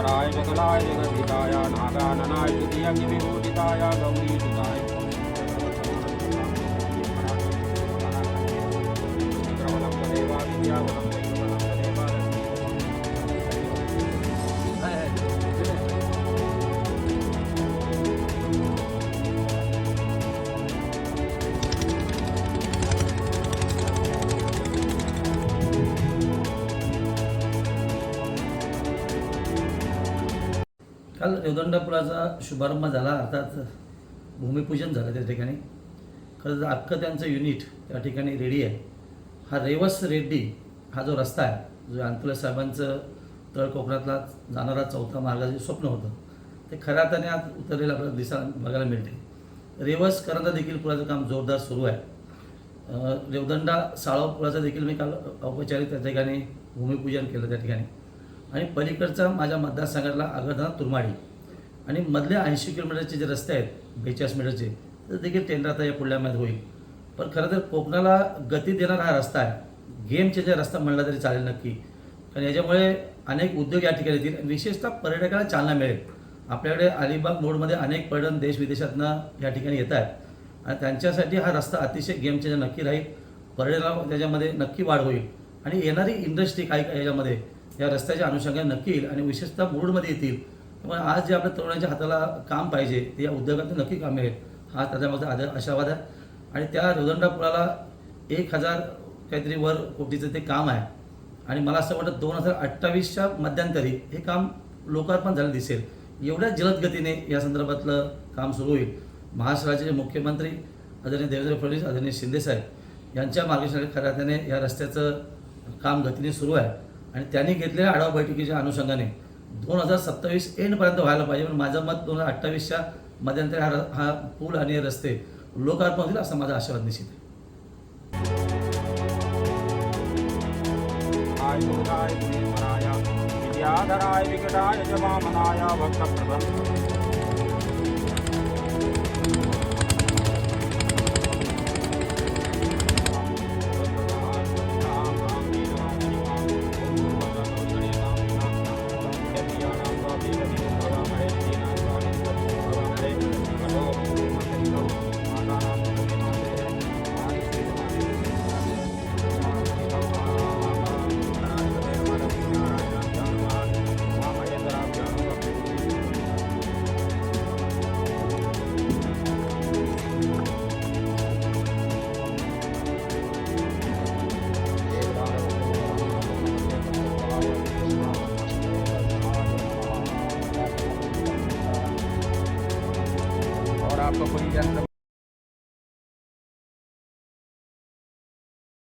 विघ्नेश्वराय सकलाय जगद्धिताय नागाननाय तुतीयज्ञविभूषिताय गौरीसुताय काल रेवदंडापुराचा शुभारंभ झाला अर्थात भूमिपूजन झालं त्या ठिकाणी. खरं तर अख्खं त्यांचं युनिट त्या ठिकाणी रेडी आहे. हा रेवस रेड्डी हा जो रस्ता आहे जो अंतुले साहेबांचं तळ कोकणातला जाणारा चौथा मार्गाचं स्वप्न होतं ते खऱ्या अर्थाने आज उतरलेलं आपल्याला दिसा बघायला मिळते रेवस करंदा देखील पुराचं काम जोरदार सुरू आहे. रेवदंडा साळव पुराचं देखील मी काल औपचारिक त्या ठिकाणी भूमिपूजन केलं त्या ठिकाणी. आणि पलीकडचा माझ्या मतदारसंघातला आगरधना तुरमाडी. आणि मधले ऐंशी किलोमीटरचे जे रस्ते आहेत बेचाळीस मीटरचे तर देखील टेंडर आता या पुढल्या महिन्यात होईल. पण खरं तर कोकणाला गती देणारा हा रस्ता आहे. गेम चेंजर रस्ता म्हणला तरी चालेल नक्की. कारण याच्यामुळे अनेक उद्योग या ठिकाणी येतील विशेषतः पर्यटकाला चालना मिळेल. आपल्याकडे अलिबाग मोडमध्ये अनेक पर्यटन देश विदेशातनं या ठिकाणी येत आहेत. आणि त्यांच्यासाठी हा रस्ता अतिशय गेम चेंजर नक्की राहील. पर्यटनाला त्याच्यामध्ये नक्की वाढ होईल. आणि येणारी इंडस्ट्री काही काही याच्यामध्ये या रस्त्याच्या अनुषंगाने नक्की येईल आणि विशेषतः मुरुडमध्ये येतील. त्यामुळे आज जे आपल्या तरुणांच्या हाताला काम पाहिजे ते या उद्योगातून नक्की काम मिळेल हा त्याच्यामध्ये आदर आशावाद आहे. आणि त्या रोदंडापुराला एक हजार काहीतरी वर कोटीचं ते काम आहे. आणि मला असं वाटतं दोन हजार अठ्ठावीसच्या मध्यंतरी हे काम लोकार्पण झालं दिसेल. एवढ्या जलद गतीने या संदर्भातलं काम सुरू होईल. महाराष्ट्र राज्याचे मुख्यमंत्री आदरणीय देवेंद्र फडणवीस आदरणीय शिंदेसाहेब यांच्या मार्गदर्शनाखाली खऱ्या अर्थाने या रस्त्याचं काम गतीने सुरू आहे. आणि त्यांनी घेतलेल्या आढावा बैठकीच्या अनुषंगाने दोन हजार सत्तावीस एंडपर्यंत व्हायला पाहिजे. पण माझं मत दोन हजार अठ्ठावीसच्या मध्यंतरी हा र- हा पूल आणि रस्ते लोकार्पण होईल असा माझा आशावाद निश्चित आहे. विद्याधराय विकटाय आपका कोई जन्म